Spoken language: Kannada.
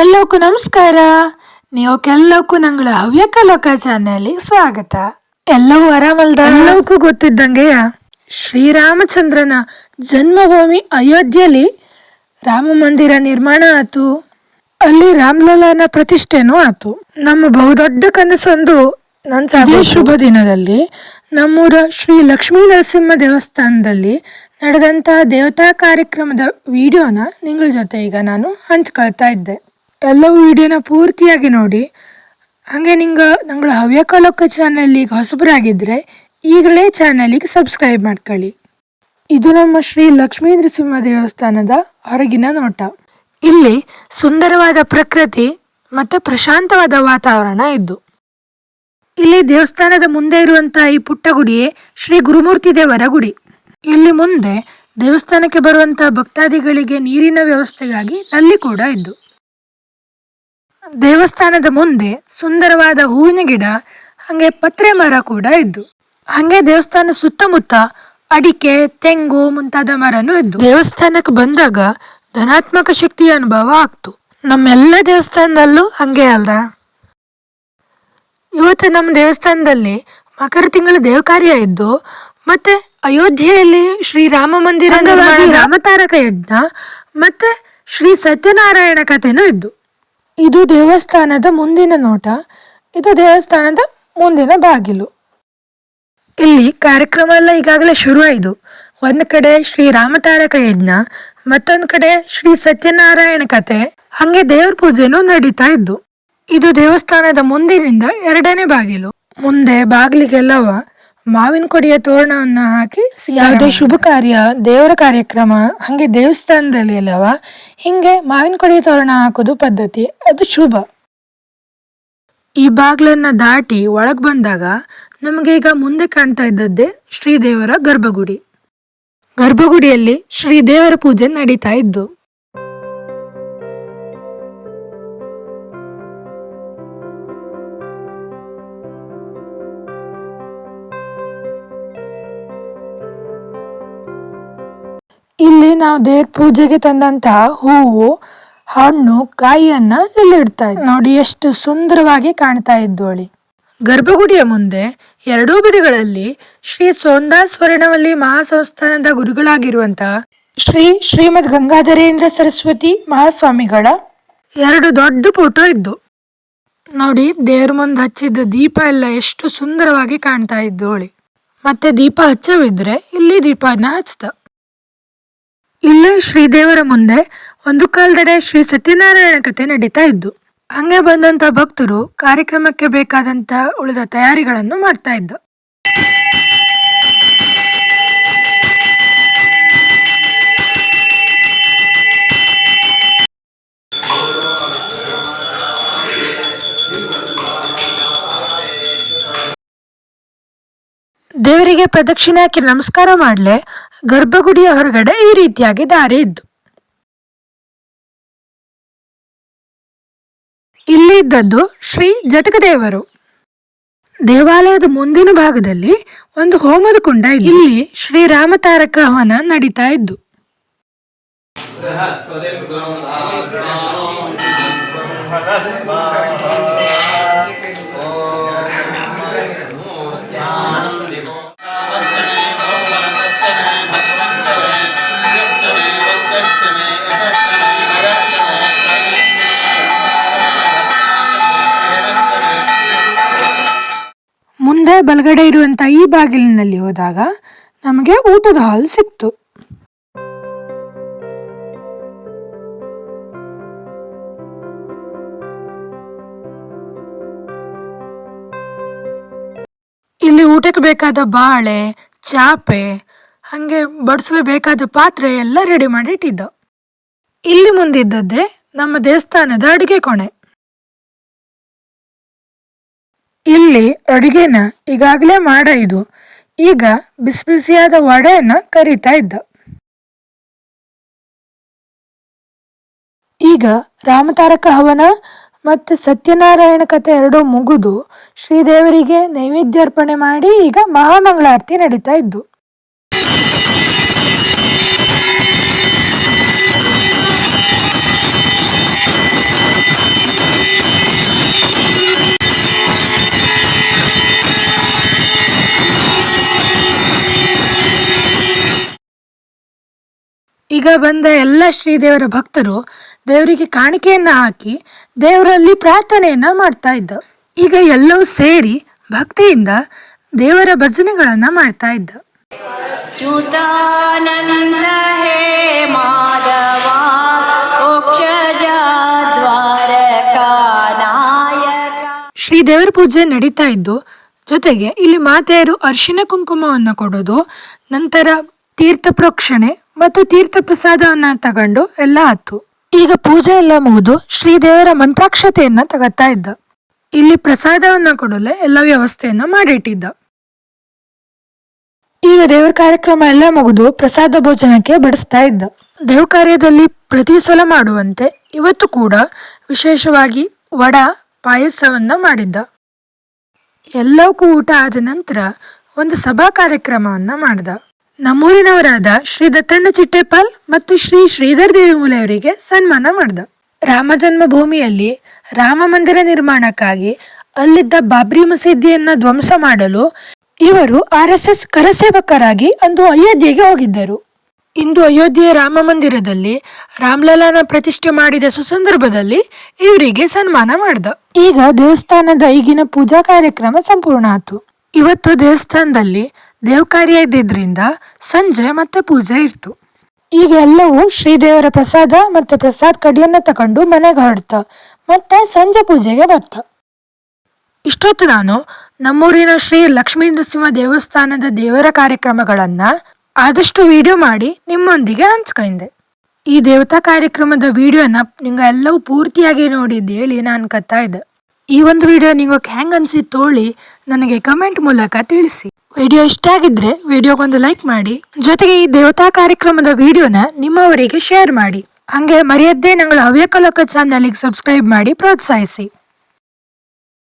ಎಲ್ಲಕ್ಕೂ ನಮಸ್ಕಾರ. ನೀವು ಕೆಲವಕ್ಕೂ ನಂಗಳ ಹವ್ಯಕ ಲೋಕ ಚಾನೆಲ್ಗೆ ಸ್ವಾಗತ. ಎಲ್ಲವೂ ಆರಾಮಲ್ದ? ಎಲ್ಲವಕ್ಕೂ ಗೊತ್ತಿದ್ದಂಗೆ ಶ್ರೀರಾಮಚಂದ್ರನ ಜನ್ಮಭೂಮಿ ಅಯೋಧ್ಯೆಯಲ್ಲಿ ರಾಮ ಮಂದಿರ ನಿರ್ಮಾಣ ಆತು ಅಲ್ಲಿ ರಾಮಲಲ್ಲನ ಪ್ರತಿಷ್ಠೆನೂ ಆತು ನಮ್ಮ ಬಹುದೊಡ್ಡ ಕನಸೊಂದು ನನ್ನ ಶುಭ ದಿನದಲ್ಲಿ ನಮ್ಮೂರ ಶ್ರೀ ಲಕ್ಷ್ಮೀ ನರಸಿಂಹ ದೇವಸ್ಥಾನದಲ್ಲಿ ನಡೆದಂತಹ ದೇವತಾ ಕಾರ್ಯಕ್ರಮದ ವಿಡಿಯೋನ ನಿಮ್ಮ ಜೊತೆ ಈಗ ನಾನು ಹಂಚ್ಕೊಳ್ತಾ ಇದ್ದೆ. ಎಲ್ಲವೂ ವಿಡಿಯೋನ ಪೂರ್ತಿಯಾಗಿ ನೋಡಿ. ಹಾಗೆ ನಿಂಗೆ ನಂಗಳ ಹವ್ಯಕ ಲೋಕ ಚಾನಲಿಗೆ ಹೊಸಬರಾಗಿದ್ದರೆ ಈಗಲೇ ಚಾನಲಿಗೆ ಸಬ್ಸ್ಕ್ರೈಬ್ ಮಾಡ್ಕೊಳ್ಳಿ. ಇದು ನಮ್ಮ ಶ್ರೀ ಲಕ್ಷ್ಮೀ ನರಸಿಂಹ ದೇವಸ್ಥಾನದ ಹೊರಗಿನ ನೋಟ. ಇಲ್ಲಿ ಸುಂದರವಾದ ಪ್ರಕೃತಿ ಮತ್ತು ಪ್ರಶಾಂತವಾದ ವಾತಾವರಣ ಇದ್ದು. ಇಲ್ಲಿ ದೇವಸ್ಥಾನದ ಮುಂದೆ ಇರುವಂತಹ ಈ ಪುಟ್ಟ ಗುಡಿಯೇ ಶ್ರೀ ಗುರುಮೂರ್ತಿ ದೇವರ ಗುಡಿ. ಇಲ್ಲಿ ಮುಂದೆ ದೇವಸ್ಥಾನಕ್ಕೆ ಬರುವಂತಹ ಭಕ್ತಾದಿಗಳಿಗೆ ನೀರಿನ ವ್ಯವಸ್ಥೆಗಾಗಿ ನಲ್ಲಿ ಕೂಡ ಇದ್ದು. ದೇವಸ್ಥಾನದ ಮುಂದೆ ಸುಂದರವಾದ ಹೂವಿನ ಗಿಡ ಹಾಗೆ ಪತ್ರೆ ಮರ ಕೂಡ ಇದ್ದು ಹಾಗೆ ದೇವಸ್ಥಾನ ಸುತ್ತಮುತ್ತ ಅಡಿಕೆ ತೆಂಗು ಮುಂತಾದ ಮರನೂ ಇದ್ದು. ದೇವಸ್ಥಾನಕ್ಕೆ ಬಂದಾಗ ಧನಾತ್ಮಕ ಶಕ್ತಿಯ ಅನುಭವ ಆಗ್ತು. ನಮ್ಮೆಲ್ಲ ದೇವಸ್ಥಾನದಲ್ಲೂ ಹಂಗೆ ಅಲ್ಲ ಇವತ್ತು ನಮ್ಮ ದೇವಸ್ಥಾನದಲ್ಲಿ ಮಕರ ತಿಂಗಳ ದೇವಕಾರ್ಯ ಇದ್ದು ಮತ್ತೆ ಅಯೋಧ್ಯೆಯಲ್ಲಿ ಶ್ರೀ ರಾಮ ಮಂದಿರ ರಾಮತಾರಕ ಯಜ್ಞ ಮತ್ತೆ ಶ್ರೀ ಸತ್ಯನಾರಾಯಣ ಕಥೆನೂ ಇದ್ದು. ಇದು ದೇವಸ್ಥಾನದ ಮುಂದಿನ ನೋಟ. ಇದು ದೇವಸ್ಥಾನದ ಮುಂದಿನ ಬಾಗಿಲು. ಇಲ್ಲಿ ಕಾರ್ಯಕ್ರಮ ಎಲ್ಲ ಈಗಾಗಲೇ ಶುರುವಾಯಿತು ಒಂದು ಕಡೆ ಶ್ರೀ ರಾಮತಾರಕ ಯಜ್ಞ, ಮತ್ತೊಂದು ಕಡೆ ಶ್ರೀ ಸತ್ಯನಾರಾಯಣ ಕಥೆ. ಹಂಗೆ ದೇವ್ರ ಪೂಜೆನೂ ನಡೀತಾ ಇದ್ದು. ಇದು ದೇವಸ್ಥಾನದ ಮುಂದಿನಿಂದ ಎರಡನೇ ಬಾಗಿಲು. ಮುಂದೆ ಬಾಗಿಲಿಗೆಲ್ಲವ ಮಾವಿನ ಕೊಡಿಯ ತೋರಣವನ್ನ ಹಾಕಿ ಯಾವುದೇ ಶುಭ ಕಾರ್ಯ, ದೇವರ ಕಾರ್ಯಕ್ರಮ, ಹಂಗೆ ದೇವಸ್ಥಾನದಲ್ಲಿ ಅಲ್ಲವ, ಹಿಂಗೆ ಮಾವಿನ ಕೊಡಿಯ ತೋರಣ ಹಾಕೋದು ಪದ್ಧತಿ, ಅದು ಶುಭ. ಈ ಬಾಗ್ಲನ್ನ ದಾಟಿ ಒಳಗೆ ಬಂದಾಗ ನಮಗೆ ಈಗ ಮುಂದೆ ಕಾಣ್ತಾ ಇದ್ದದ್ದೇ ಶ್ರೀದೇವರ ಗರ್ಭಗುಡಿ. ಗರ್ಭಗುಡಿಯಲ್ಲಿ ಶ್ರೀದೇವರ ಪೂಜೆ ನಡೀತಾ ಇದ್ದು. ಇಲ್ಲಿ ನಾವು ದೇವ್ರ ಪೂಜೆಗೆ ತಂದಂತಹ ಹೂವು, ಹಣ್ಣು, ಕಾಯಿಯನ್ನ ಇಲ್ಲಿ ಇಡ್ತಾ ಇದ್ವಿ. ನೋಡಿ ಎಷ್ಟು ಸುಂದರವಾಗಿ ಕಾಣ್ತಾ ಇದ್ದೋಳಿ ಗರ್ಭಗುಡಿಯ ಮುಂದೆ ಎರಡೂ ಬದಿಗಳಲ್ಲಿ ಶ್ರೀ ಸೋಂದಾಸ್ ಸ್ವರ್ಣವಲ್ಲಿ ಮಹಾಸಂಸ್ಥಾನದ ಗುರುಗಳಾಗಿರುವಂತಹ ಶ್ರೀ ಶ್ರೀಮದ್ ಗಂಗಾಧರೇಂದ್ರ ಸರಸ್ವತಿ ಮಹಾಸ್ವಾಮಿಗಳ ಎರಡು ದೊಡ್ಡ ಫೋಟೋ ಇದ್ದು, ನೋಡಿ ದೇವ್ರ ಮುಂದೆ ಹಚ್ಚಿದ್ದ ದೀಪ ಎಲ್ಲ ಎಷ್ಟು ಸುಂದರವಾಗಿ ಕಾಣ್ತಾ ಇದ್ದೋಳಿ ಮತ್ತೆ ದೀಪ ಹಚ್ಚವಿದ್ರೆ ಇಲ್ಲಿ ದೀಪನ ಹಚ್ತ ಇಲ್ಲೇ ಶ್ರೀದೇವರ ಮುಂದೆ ಒಂದು ಕಾಲದಡೆ ಶ್ರೀ ಸತ್ಯನಾರಾಯಣ ಕಥೆ ನಡೀತಾ ಇದ್ದು, ಹಂಗೆ ಬಂದಂತ ಭಕ್ತರು ಕಾರ್ಯಕ್ರಮಕ್ಕೆ ಬೇಕಾದಂತ ಉಳಿದ ತಯಾರಿಗಳನ್ನು ಮಾಡ್ತಾ ಇದ್ದ. ದೇವರಿಗೆ ಪ್ರದಕ್ಷಿಣೆ ಹಾಕಿ ನಮಸ್ಕಾರ ಮಾಡ್ಲೆ ಗರ್ಭಗುಡಿಯ ಹೊರಗಡೆ ಈ ರೀತಿಯಾಗಿ ದಾರಿ ಇದ್ದು. ಇಲ್ಲಿ ಇದ್ದದ್ದು ಶ್ರೀ ಜಟಕದೇವರು. ದೇವಾಲಯದ ಮುಂದಿನ ಭಾಗದಲ್ಲಿ ಒಂದು ಹೋಮದ ಕುಂಡ. ಇಲ್ಲಿ ಶ್ರೀರಾಮ ತಾರಕ ಹವನ ನಡೀತಾ ಇದ್ದು. ಬಲಗಡೆ ಇರುವಂತ ಈ ಬಾಗಿಲಿನಲ್ಲಿ ಹೋದಾಗ ನಮಗೆ ಊಟದ ಹಾಲ್ ಸಿಕ್ತು. ಇಲ್ಲಿ ಊಟಕ್ಕೆ ಬೇಕಾದ ಬಾಳೆ, ಚಾಪೆ, ಹಾಗೆ ಬಡಿಸಲು ಬೇಕಾದ ಪಾತ್ರೆ ಎಲ್ಲ ರೆಡಿ ಮಾಡಿ ಇಟ್ಟಿದ್ದ. ಇಲ್ಲಿ ಮುಂದಿದ್ದದ್ದೇ ನಮ್ಮ ದೇವಸ್ಥಾನದ ಅಡುಗೆ ಕೋಣೆ. ಇಲ್ಲಿ ಅಡುಗೆನ ಈಗಾಗಲೇ ಮಾಡ ಇದು ಈಗ ಬಿಸಿ ಬಿಸಿಯಾದ ವಡೆಯನ್ನ ಕರಿತಾ ಇದ್ದ. ಈಗ ರಾಮತಾರಕ ಹವನ ಮತ್ತು ಸತ್ಯನಾರಾಯಣ ಕಥೆ ಎರಡೂ ಮುಗಿದು, ಶ್ರೀದೇವರಿಗೆ ನೈವೇದ್ಯ ಅರ್ಪಣೆ ಮಾಡಿ ಈಗ ಮಹಾಮಂಗಳಾರತಿ ನಡೀತಾ ಇದ್ದು. ಈಗ ಬಂದ ಎಲ್ಲ ಶ್ರೀದೇವರ ಭಕ್ತರು ದೇವರಿಗೆ ಕಾಣಿಕೆಯನ್ನು ಹಾಕಿ ದೇವರಲ್ಲಿ ಪ್ರಾರ್ಥನೆಯನ್ನು ಮಾಡ್ತಾ ಇದ್ದ. ಈಗ ಎಲ್ಲವೂ ಸೇರಿ ಭಕ್ತಿಯಿಂದ ದೇವರ ಭಜನೆಗಳನ್ನು ಮಾಡ್ತಾ ಇದ್ದ. ಶ್ರೀ ದೇವರ ಪೂಜೆ ನಡೀತಾ ಇದ್ದು ಜೊತೆಗೆ ಇಲ್ಲಿ ಮಾತೆಯರು ಅರಿಶಿನ ಕುಂಕುಮವನ್ನು ಕೊಡೋದು ನಂತರ ತೀರ್ಥ ಪ್ರೋಕ್ಷಣೆ ಮತ್ತು ತೀರ್ಥ ಪ್ರಸಾದವನ್ನ ತಗೊಂಡು ಎಲ್ಲ ಆತು. ಈಗ ಪೂಜೆ ಎಲ್ಲ ಮುಗಿದು ಶ್ರೀದೇವರ ಮಂತ್ರಾಕ್ಷತೆಯನ್ನ ತಗತ್ತಾ ಇದ್ದ. ಇಲ್ಲಿ ಪ್ರಸಾದವನ್ನ ಕೊಡಲೆ ಎಲ್ಲ ವ್ಯವಸ್ಥೆಯನ್ನ ಮಾಡಿಟ್ಟಿದ್ದ. ಈಗ ದೇವರ ಕಾರ್ಯಕ್ರಮ ಎಲ್ಲ ಮುಗಿದು ಪ್ರಸಾದ ಭೋಜನಕ್ಕೆ ಬಡಿಸ್ತಾ ಇದ್ದ. ದೇವ ಕಾರ್ಯದಲ್ಲಿ ಪ್ರತಿ ಸಲ ಮಾಡುವಂತೆ ಇವತ್ತು ಕೂಡ ವಿಶೇಷವಾಗಿ ವಡ, ಪಾಯಸವನ್ನ ಮಾಡಿದ್ದ. ಎಲ್ಲವಕ್ಕೂ ಊಟ ಆದ ನಂತರ ಒಂದು ಸಭಾ ಕಾರ್ಯಕ್ರಮವನ್ನ ಮಾಡ್ದ. ನಮ್ಮೂರಿನವರಾದ ಶ್ರೀ ದತ್ತಣ್ಣ ಚಿಟ್ಟೆಪಾಲ್ ಮತ್ತು ಶ್ರೀ ಶ್ರೀಧರ್ ದೇವಿಮೂಲೆಯವರಿಗೆ ಸನ್ಮಾನ ಮಾಡಿದ. ರಾಮ ಜನ್ಮಭೂಮಿಯಲ್ಲಿ ರಾಮ ಮಂದಿರ ನಿರ್ಮಾಣಕ್ಕಾಗಿ ಅಲ್ಲಿದ್ದ ಬಾಬ್ರಿ ಮಸೀದಿಯನ್ನು ಧ್ವಂಸ ಮಾಡಲು ಇವರು ಆರ್ ಎಸ್ ಎಸ್ ಕರಸೇವಕರಾಗಿ ಅಂದು ಅಯೋಧ್ಯೆಗೆ ಹೋಗಿದ್ದರು. ಇಂದು ಅಯೋಧ್ಯೆಯ ರಾಮ ಮಂದಿರದಲ್ಲಿ ರಾಮ್ಲಲಾನ ಪ್ರತಿಷ್ಠೆ ಮಾಡಿದ ಸುಸಂದರ್ಭದಲ್ಲಿ ಇವರಿಗೆ ಸನ್ಮಾನ ಮಾಡಿದ. ಈಗ ದೇವಸ್ಥಾನದ ಈಗಿನ ಪೂಜಾ ಕಾರ್ಯಕ್ರಮ ಸಂಪೂರ್ಣ ಆತು. ಇವತ್ತು ದೇವಸ್ಥಾನದಲ್ಲಿ ದೇವ್ ಕಾರ್ಯ ಇದ್ದಿದ್ರಿಂದ ಸಂಜೆ ಮತ್ತೆ ಪೂಜೆ ಇರ್ತು. ಈಗ ಎಲ್ಲವೂ ಶ್ರೀದೇವರ ಪ್ರಸಾದ ಮತ್ತೆ ಪ್ರಸಾದ್ ಕಡಿಯನ್ನ ತಕೊಂಡು ಮನೆಗೆ ಹೊರಡ್ತ ಮತ್ತೆ ಸಂಜೆ ಪೂಜೆಗೆ ಬರ್ತ. ಇಷ್ಟೊತ್ತು ನಾನು ನಮ್ಮೂರಿನ ಶ್ರೀ ಲಕ್ಷ್ಮೀ ನರಸಿಂಹ ದೇವಸ್ಥಾನದ ದೇವರ ಕಾರ್ಯಕ್ರಮಗಳನ್ನ ಆದಷ್ಟು ವಿಡಿಯೋ ಮಾಡಿ ನಿಮ್ಮೊಂದಿಗೆ ಹಂಚ್ಕೊಂಡೆ. ಈ ದೇವತಾ ಕಾರ್ಯಕ್ರಮದ ವಿಡಿಯೋನ ನಿಂಗೆ ಎಲ್ಲವೂ ಪೂರ್ತಿಯಾಗಿ ನೋಡಿದ್ದು ಹೇಳಿ ನಾನು ಕತ್ತಾ ಇದ್ದೆ ಈ ಒಂದು ವಿಡಿಯೋ ನಿಮಗೆ ಹೆಂಗೆ ಅನ್ಸಿತ್ತು ತೋಳಿ ನನಗೆ ಕಮೆಂಟ್ ಮೂಲಕ ತಿಳಿಸಿ. ವಿಡಿಯೋ ಇಷ್ಟ ಆಗಿದ್ರೆ ವಿಡಿಯೋಗೊಂದು ಲೈಕ್ ಮಾಡಿ. ಜೊತೆಗೆ ಈ ದೇವತಾ ಕಾರ್ಯಕ್ರಮದ ವಿಡಿಯೋನ ನಿಮ್ಮವರಿಗೆ ಶೇರ್ ಮಾಡಿ. ಹಂಗೆ ಮರೆಯದ್ದೇ ನಂಗಳ ಹವ್ಯಕಲೋಕ ಚಾನಲ್ಗೆ ಸಬ್ಸ್ಕ್ರೈಬ್ ಮಾಡಿ ಪ್ರೋತ್ಸಾಹಿಸಿ.